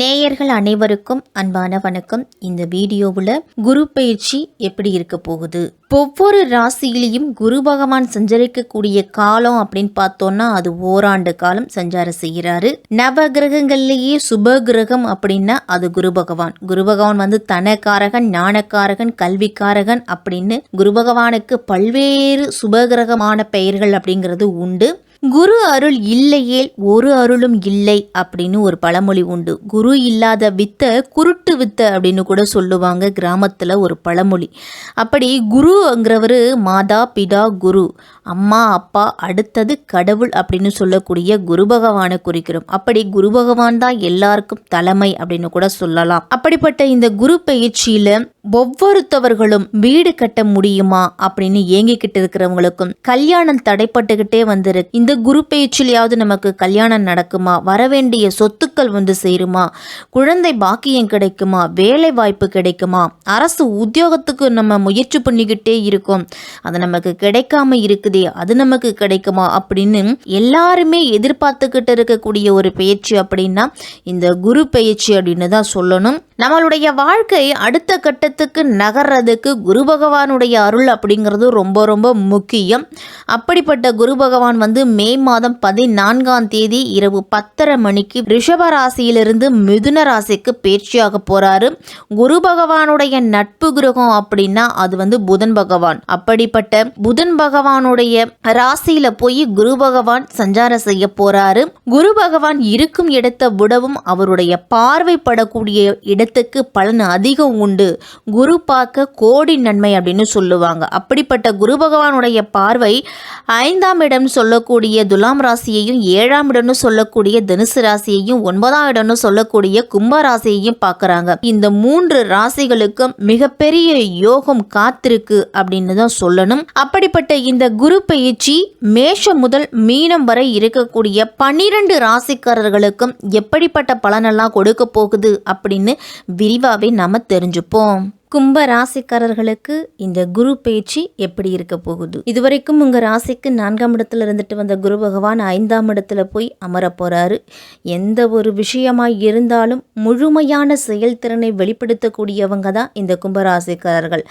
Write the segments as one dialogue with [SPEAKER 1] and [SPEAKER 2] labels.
[SPEAKER 1] நேயர்கள் அனைவருக்கும் அன்பான வணக்கம் இந்த வீடியோவில் குரு பயிற்சி எப்படி இருக்க போகுது? ஒவ்வொரு ராசியிலையும் குரு பகவான் சஞ்சரிக்கக்கூடிய காலம் அப்படின்னு பார்த்தோம்னா அது ஓராண்டு காலம் சஞ்சாரம் செய்கிறாரு. நவ கிரகங்கள்லேயே சுப கிரகம் அப்படின்னா அது குரு பகவான். குரு பகவான் வந்து தனக்காரகன் ஞானக்காரகன் கல்விக்காரகன் அப்படின்னு குரு பகவானுக்கு பல்வேறு சுபகிரகமான பெயர்கள் அப்படிங்கிறது உண்டு. குரு அருள் இல்லையே ஒரு அருளும் இல்லை அப்படின்னு ஒரு பழமொழி உண்டு. குரு இல்லாத வித்தை குருட்டு வித்தை அப்படின்னு கூட சொல்லுவாங்க கிராமத்தில் ஒரு பழமொழி. அப்படி குருங்கிறவர் மாதா பிதா குரு. அம்மா அப்பா அடுத்தது கடவுள் அப்படின்னு சொல்லக்கூடிய குரு பகவானை குறிக்கிறோம். அப்படி குரு பகவான் தான் எல்லாருக்கும் தலைமை அப்படின்னு கூட சொல்லலாம். அப்படிப்பட்ட இந்த குரு பயிற்சியில ஒவ்வொருத்தவர்களும் வீடு கட்ட முடியுமா அப்படின்னு ஏங்கிக்கிட்டு இருக்கிறவங்களுக்கும் கல்யாணம் தடைப்பட்டுக்கிட்டே வந்திருக்கு இந்த குரு பயிற்சியிலையாவது நமக்கு கல்யாணம் நடக்குமா? வரவேண்டிய சொத்துக்கள் வந்து சேருமா? குழந்தை பாக்கியம் கிடைக்குமா? வேலை வாய்ப்பு கிடைக்குமா? அரசு உத்தியோகத்துக்கு நம்ம முயற்சி பண்ணிக்கிட்டே இருக்கோம். அது நமக்கு கிடைக்காம இருக்குது அது நமக்கு கிடைக்குமா அப்படின்னு எல்லாருமே எதிர்பார்த்துக்கிட்டு இருக்கக்கூடிய ஒரு பயிற்சி அப்படின்னா இந்த குரு பயிற்சி அப்படின்னு தான் சொல்லணும். நம்மளுடைய வாழ்க்கை அடுத்த கட்டத்துக்கு நகர்றதுக்கு குரு பகவானுடைய அருள் அப்படிங்கிறது ரொம்ப ரொம்ப முக்கியம். அப்படிப்பட்ட குரு பகவான் வந்து மே மாதம் பதினான்காம் தேதி இரவு பத்தரை மணிக்கு ரிஷப ராசியிலிருந்து மிதுன ராசிக்கு பேர்ச்சியாக போறாரு. குரு பகவானுடைய நட்பு கிரகம் அப்படின்னா அது வந்து புதன் பகவான். அப்படிப்பட்ட புதன் பகவானுடைய உங்களுடைய ராசியில போய் குரு பகவான் சஞ்சாரம் செய்ய போறாரு. குரு பகவான் இருக்கும் இடத்தை விடவும் அவருடைய பார்வைப்படக்கூடிய இடத்துக்கு பலன் அதிகம் உண்டு. குரு பார்க்க கோடி நன்மை அப்படின்னு சொல்லுவாங்க. அப்படிப்பட்ட குரு பகவானுடைய பார்வை ஐந்தாம் இடம் சொல்லக்கூடிய துலாம் ராசியையும் ஏழாம் இடம்னு சொல்லக்கூடிய தனுசு ராசியையும் ஒன்பதாம் இடம்னு சொல்லக்கூடிய கும்ப ராசியையும் பார்க்குறாங்க. இந்த மூன்று ராசிகளுக்கும் மிகப்பெரிய யோகம் காத்திருக்கு அப்படின்னு தான் சொல்லணும். அப்படிப்பட்ட இந்த குரு பயிற்சி மேஷம் முதல் மீனம் வரை இருக்கக்கூடிய பன்னிரண்டு ராசிக்காரர்களுக்கும் எப்படிப்பட்ட பலனெல்லாம் கொடுக்க போகுது அப்படின்னு விரிவாகவே நாம தெரிஞ்சுப்போம். கும்ப ராசிக்காரர்களுக்கு இந்த குரு பேச்சு எப்படி இருக்க போகுது? இதுவரைக்கும் உங்கள் ராசிக்கு நான்காம் இடத்துல இருந்துட்டு வந்த குரு பகவான் ஐந்தாம் இடத்துல போய் அமர போகிறாரு எந்த ஒரு விஷயமாக இருந்தாலும் முழுமையான செயல்திறனை வெளிப்படுத்தக்கூடியவங்க தான் இந்த கும்ப ராசிக்காரர்கள்.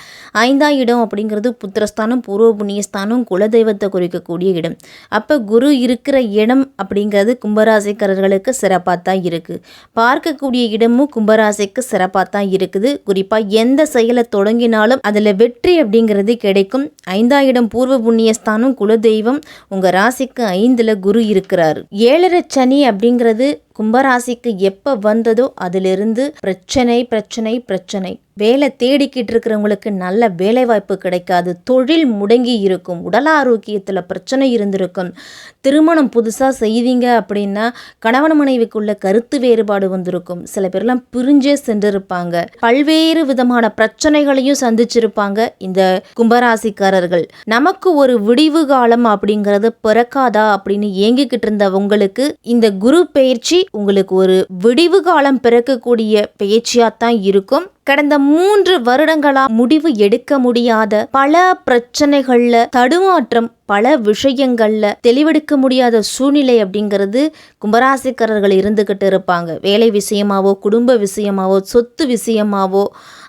[SPEAKER 1] ஐந்தாம் இடம் அப்படிங்கிறது புத்திரஸ்தானம் பூர்வ புண்ணியஸ்தானம் குலதெய்வத்தை குறிக்கக்கூடிய இடம். அப்போ குரு இருக்கிற இடம் அப்படிங்கிறது கும்பராசிக்காரர்களுக்கு சிறப்பாக தான் இருக்குது பார்க்கக்கூடிய இடமும் கும்பராசிக்கு சிறப்பாக தான் இருக்குது. குறிப்பாக எந்த செயலை தொடங்கினாலும் அதில் வெற்றி அப்படிங்கிறது கிடைக்கும். ஐந்தாயிரம் பூர்வ புண்ணியஸ்தானம் குலதெய்வம் உங்கள் ராசிக்கு ஐந்தில் குரு இருக்கிறார். ஏழரை சனி அப்படிங்கிறது கும்பராசிக்கு எப்போ வந்ததோ அதிலிருந்து பிரச்சனை பிரச்சனை பிரச்சனை. வேலை தேடிக்கிட்டு இருக்கிறவங்களுக்கு நல்ல வேலை வாய்ப்பு கிடைக்காது. தொழில் முடங்கி இருக்கும். உடல் ஆரோக்கியத்தில் பிரச்சனை இருந்திருக்கும். திருமணம் புதுசாக செய்வீங்க அப்படின்னா கணவன் மனைவிக்குள்ள கருத்து வேறுபாடு வந்திருக்கும். சில பேர்லாம் பிரிஞ்சே சென்றிருப்பாங்க. பல்வேறு விதமான பிரச்சனைகளையும் சந்திச்சிருப்பாங்க இந்த கும்பராசிக்காரர்கள். நமக்கு ஒரு விடிவு காலம் அப்படிங்கிறது பிறக்காதா அப்படின்னு ஏங்கிக்கிட்டு இருந்த உங்களுக்கு இந்த குரு பயிற்சி உங்களுக்கு ஒரு விடிவு காலம் பிறக்கக்கூடிய பேச்சியாத்தான் இருக்கும். கடந்த மூன்று வருடங்களா முடிவு எடுக்க முடியாத பல பிரச்சனைகள்ல தடுமாற்றம் பல விஷயங்களில் தெளிவெடுக்க முடியாத சூழ்நிலை அப்படிங்கிறது கும்பராசிக்காரர்கள் இருந்துக்கிட்டு இருப்பாங்க. வேலை விஷயமாவோ குடும்ப விஷயமாவோ சொத்து விஷயமாவோ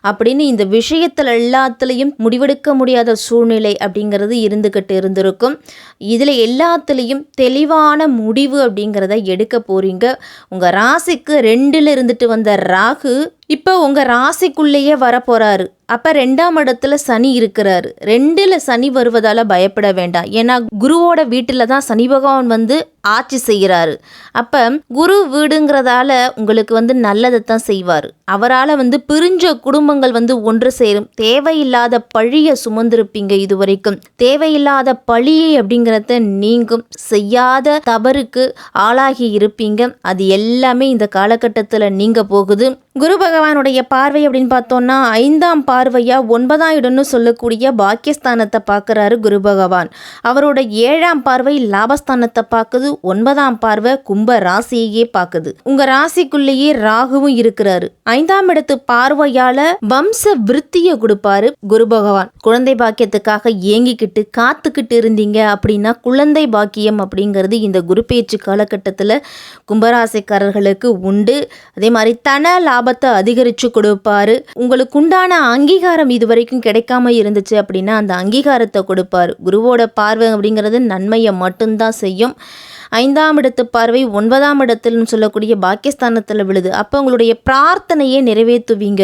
[SPEAKER 1] அப்படின்னு இந்த விஷயத்தில் எல்லாத்துலேயும் முடிவெடுக்க முடியாத சூழ்நிலை அப்படிங்கிறது இருந்துக்கிட்டு இருந்திருக்கும். இதில் எல்லாத்துலேயும் தெளிவான முடிவு அப்படிங்கிறத எடுக்க போகிறீங்க உங்கள் ராசிக்கு ரெண்டில் இருந்துட்டு வந்த ராகு இப்போ உங்கள் ராசிக்குள்ளேயே வரப்போகிறாரு அப்போ ரெண்டாம் இடத்துல சனி இருக்கிறாரு. ரெண்டில் சனி வருவதால் பயப்பட வேண்டாம். ஏன்னா குருவோட வீட்டில் தான் சனி பகவான் வந்து ஆட்சி செய்கிறாரு. அப்போ குரு வீடுங்கிறதால உங்களுக்கு வந்து நல்லதை தான் செய்வார். அவரால் வந்து பிரிஞ்ச குடும்பங்கள் வந்து ஒன்று சேரும். தேவையில்லாத பழியை சுமந்திருப்பீங்க இது வரைக்கும் தேவையில்லாத பழியை அப்படிங்கிறத நீங்கும். செய்யாத தவறுக்கு ஆளாகி இருப்பீங்க. அது எல்லாமே இந்த காலகட்டத்தில் நீங்க போகுது. குரு பகவானுடைய பார்வை அப்படின்னு பார்த்தோம்னா ஐந்தாம் பார்வையாக ஒன்பதாம் இடம்னு சொல்லக்கூடிய பாக்கியஸ்தானத்தை பார்க்குறாரு குரு பகவான். அவரோட ஏழாம் பார்வை லாபஸ்தானத்தை பார்க்குது ஒன்பதாம் பார்வை கும்ப ராசியையே பார்க்குது. உங்கள் ராசிக்குள்ளேயே ராகுவும் இருக்கிறாரு. ஐந்தாம் இடத்து பார்வையால் வம்ச விருத்தியை கொடுப்பாரு குரு பகவான். குழந்தை பாக்கியத்துக்காக ஏங்கிக்கிட்டு காத்துக்கிட்டு இருந்தீங்க அப்படின்னா குழந்தை பாக்கியம் அப்படிங்கிறது இந்த குரு பேச்சு காலகட்டத்தில் கும்பராசிக்காரர்களுக்கு உண்டு. அதே மாதிரி தன லாப லாபத்தை அதிகரித்து கொடுப்பாரு. உங்களுக்கு உண்டான அங்கீகாரம் இது வரைக்கும் கிடைக்காம இருந்துச்சு அப்படின்னா அந்த அங்கீகாரத்தை கொடுப்பாரு. குருவோட பார்வை அப்படிங்கிறது நன்மையை மட்டும்தான் செய்யும். ஐந்தாம் இடத்து பார்வை ஒன்பதாம் இடத்துலன்னு சொல்லக்கூடிய பாக்கியஸ்தானத்தில் விழுது. அப்போ உங்களுடைய பிரார்த்தனையை நிறைவேற்றுவீங்க.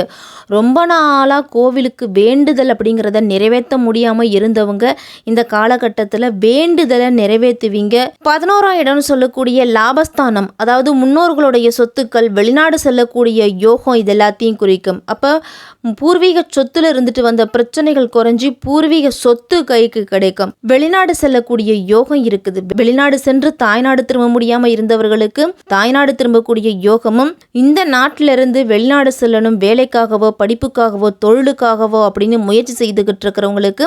[SPEAKER 1] ரொம்ப நாளாக கோவிலுக்கு வேண்டுதல் அப்படிங்கிறத நிறைவேற்ற முடியாமல் இருந்தவங்க இந்த காலகட்டத்தில் வேண்டுதலை நிறைவேற்றுவீங்க. பதினோராம் இடம்னு சொல்லக்கூடிய லாபஸ்தானம் அதாவது முன்னோர்களுடைய சொத்துக்கள் வெளிநாடு செல்லக்கூடிய யோகம் இது எல்லாத்தையும் குறிக்கும். அப்போ பூர்வீக சொத்துல இருந்துட்டு வந்த பிரச்சனைகள் குறைஞ்சி பூர்வீக சொத்து கைக்கு கிடைக்கும். வெளிநாடு செல்லக்கூடிய யோகம் இருக்குது. வெளிநாடு சென்று தாய்நாடு திரும்ப முடியாம இருந்தவர்களுக்கு தாய்நாடு திரும்பக்கூடிய யோகமும் இந்த நாட்டில இருந்து வெளிநாடு செல்லணும் வேலைக்காகவோ படிப்புக்காகவோ தொழிலுக்காகவோ அப்படின்னு முயற்சி செய்துகிட்டு இருக்கிறவங்களுக்கு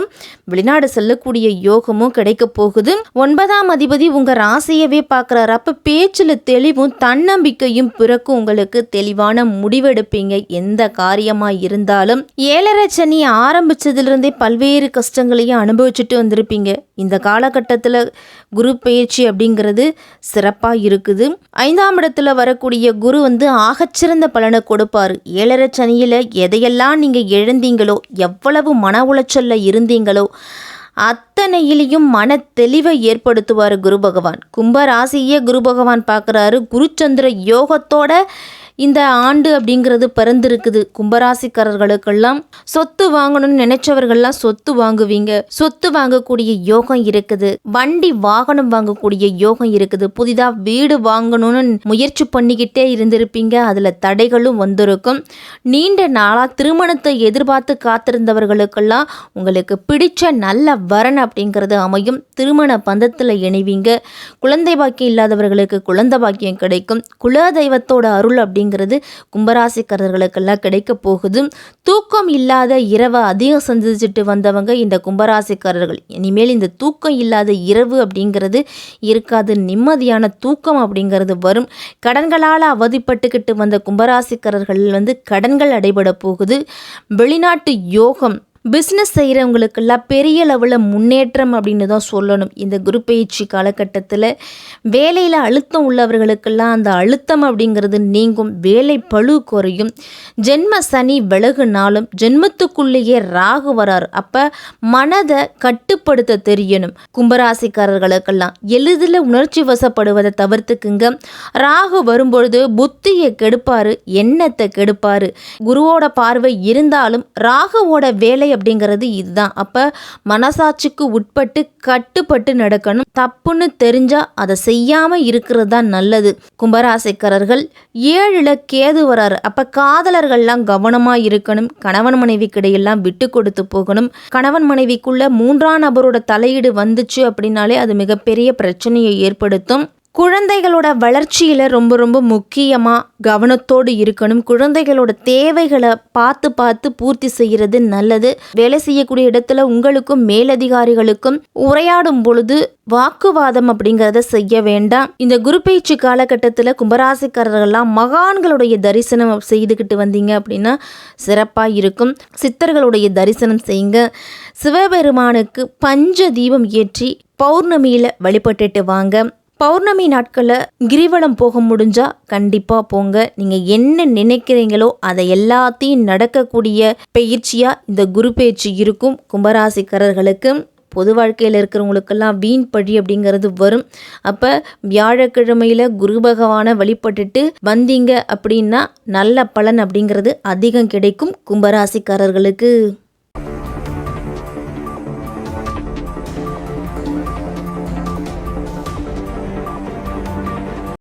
[SPEAKER 1] வெளிநாடு செல்லக்கூடிய யோகமும் கிடைக்க போகுது. ஒன்பதாம் அதிபதி உங்க ராசியவே பார்க்குறாரு. அப்ப பேச்சுல தெளிவும் தன்னம்பிக்கையும் பிறக்கும் உங்களுக்கு தெளிவான முடி முடிவெடுப்பீங்க. எந்த காரியமா இருந்தாலும் ஏழரை சனி ஆரம்பிச்சதுலேருந்தே பல்வேறு கஷ்டங்களையும் அனுபவிச்சுட்டு வந்திருப்பீங்க. இந்த காலகட்டத்தில் குரு பயிற்சி அப்படிங்கிறது சிறப்பாக இருக்குது. ஐந்தாம் இடத்துல வரக்கூடிய குரு வந்து ஆகச்சிறந்த பலனை கொடுப்பாரு. ஏழரை சனியில் எதையெல்லாம் நீங்கள் எழுந்தீங்களோ எவ்வளவு மன உளைச்சலில் இருந்தீங்களோ அத்தனையிலையும் மன தெளிவை ஏற்படுத்துவார் குரு பகவான். கும்ப ராசியே குரு பகவான் பார்க்குறாரு குருச்சந்திர யோகத்தோட இந்த ஆண்டு அப்படிங்கிறது பிறந்திருக்குது. கும்பராசிக்காரர்களுக்கெல்லாம் சொத்து வாங்கணும்னு நினைச்சவர்கள்லாம் சொத்து வாங்குவீங்க. சொத்து வாங்கக்கூடிய யோகம் இருக்குது. வண்டி வாகனம் வாங்கக்கூடிய யோகம் இருக்குது. புதிதா வீடு வாங்கணும்னு முயற்சி பண்ணிக்கிட்டே இருந்திருப்பீங்க. அதுல தடைகளும் வந்திருக்கும். நீண்ட நாளா திருமணத்தை எதிர்பார்த்து காத்திருந்தவர்களுக்கெல்லாம் உங்களுக்கு பிடிச்ச நல்ல வரன் அப்படிங்கிறது அமையும். திருமண பந்தத்தில் இணைவீங்க. குழந்தை பாக்கியம் இல்லாதவர்களுக்கு குழந்தை பாக்கியம் கிடைக்கும். குல தெய்வத்தோட அருள் அப்படி அப்படிங்கிறது கும்பராசிக்காரர்களுக்கெல்லாம் கிடைக்க போகுது. தூக்கம் இல்லாத இரவை அதிகம் சந்திச்சுட்டு வந்தவங்க இந்த கும்பராசிக்காரர்கள். இனிமேல் இந்த தூக்கம் இல்லாத இரவு அப்படிங்கிறது இருக்காது. நிம்மதியான தூக்கம் அப்படிங்கிறது வரும். கடன்களால் அவதிப்பட்டுக்கிட்டு வந்த கும்பராசிக்காரர்கள் வந்து கடன்கள் அடைபட போகுது. வெளிநாட்டு யோகம் பிஸ்னஸ் செய்கிறவங்களுக்கெல்லாம் பெரிய லெவலில் முன்னேற்றம் அப்படின்னு தான் சொல்லணும். இந்த குரு பயிற்சி காலகட்டத்தில் வேலையில் அழுத்தம் உள்ளவர்களுக்கெல்லாம் அந்த அழுத்தம் அப்படிங்கிறது நீங்கும். வேலை பழு குறையும். ஜென்ம சனி விலகுனாலும் ஜென்மத்துக்குள்ளேயே ராகு வராரு. அப்போ மனதை கட்டுப்படுத்த தெரியணும். கும்பராசிக்காரர்களுக்கெல்லாம் எளிதில் உணர்ச்சி வசப்படுவதை தவிர்த்துக்குங்க. ராகு வரும்பொழுது புத்தியை கெடுப்பார் எண்ணத்தை கெடுப்பார். குருவோட பார்வை இருந்தாலும் ராகுவோட வேலையை அப்படிங்கிறது இதுதான். அப்போ மனசாட்சிக்கு உட்பட்டு கட்டுப்பட்டு நடக்கணும். தப்புன்னு தெரிஞ்சால் அதை செய்யாமல் இருக்கிறது தான் நல்லது. கும்பராசிக்காரர்கள் ஏழில் கேது வராரு. அப்போ காதலர்கள்லாம் கவனமாக இருக்கணும். கணவன் மனைவி கிடையெல்லாம் விட்டு கொடுத்து போகணும். கணவன் மனைவிக்குள்ள மூன்றாம் நபரோட தலையீடு வந்துச்சு அப்படின்னாலே அது மிகப்பெரிய பிரச்சனையை ஏற்படுத்தும். குழந்தைகளோட வளர்ச்சியில் ரொம்ப ரொம்ப முக்கியமாக கவனத்தோடு இருக்கணும். குழந்தைகளோட தேவைகளை பார்த்து பார்த்து பூர்த்தி செய்கிறது நல்லது. வேலை செய்யக்கூடிய இடத்துல உங்களுக்கும் மேலதிகாரிகளுக்கும் உரையாடும் பொழுது வாக்குவாதம் அப்படிங்கிறத செய்ய வேண்டாம். இந்த குரு பயிற்சி காலகட்டத்தில் கும்பராசிக்காரர்கள்லாம் மகான்களுடைய தரிசனம் செய்துக்கிட்டு வந்தீங்க அப்படின்னா சிறப்பாக இருக்கும். சித்தர்களுடைய தரிசனம் செய்யுங்க. சிவபெருமானுக்கு பஞ்ச தீபம் ஏற்றி பௌர்ணமியில் வழிபட்டுட்டு வாங்க. பௌர்ணமி நாட்களில் கிரிவலம் போக முடிஞ்சா கண்டிப்பாக போங்க. நீங்கள் என்ன நினைக்கிறீங்களோ அதை எல்லாத்தையும் நடக்கக்கூடிய பயிற்சியாக இந்த குரு பயிற்சி இருக்கும். கும்பராசிக்காரர்களுக்கு பொது வாழ்க்கையில் இருக்கிறவங்களுக்கெல்லாம் வீண் பழி அப்படிங்கிறது வரும். அப்போ வியாழக்கிழமையில் குரு பகவானை வழிபட்டுட்டு வந்தீங்க அப்படின்னா நல்ல பலன் அப்படிங்கிறது அதிகம் கிடைக்கும் கும்பராசிக்காரர்களுக்கு.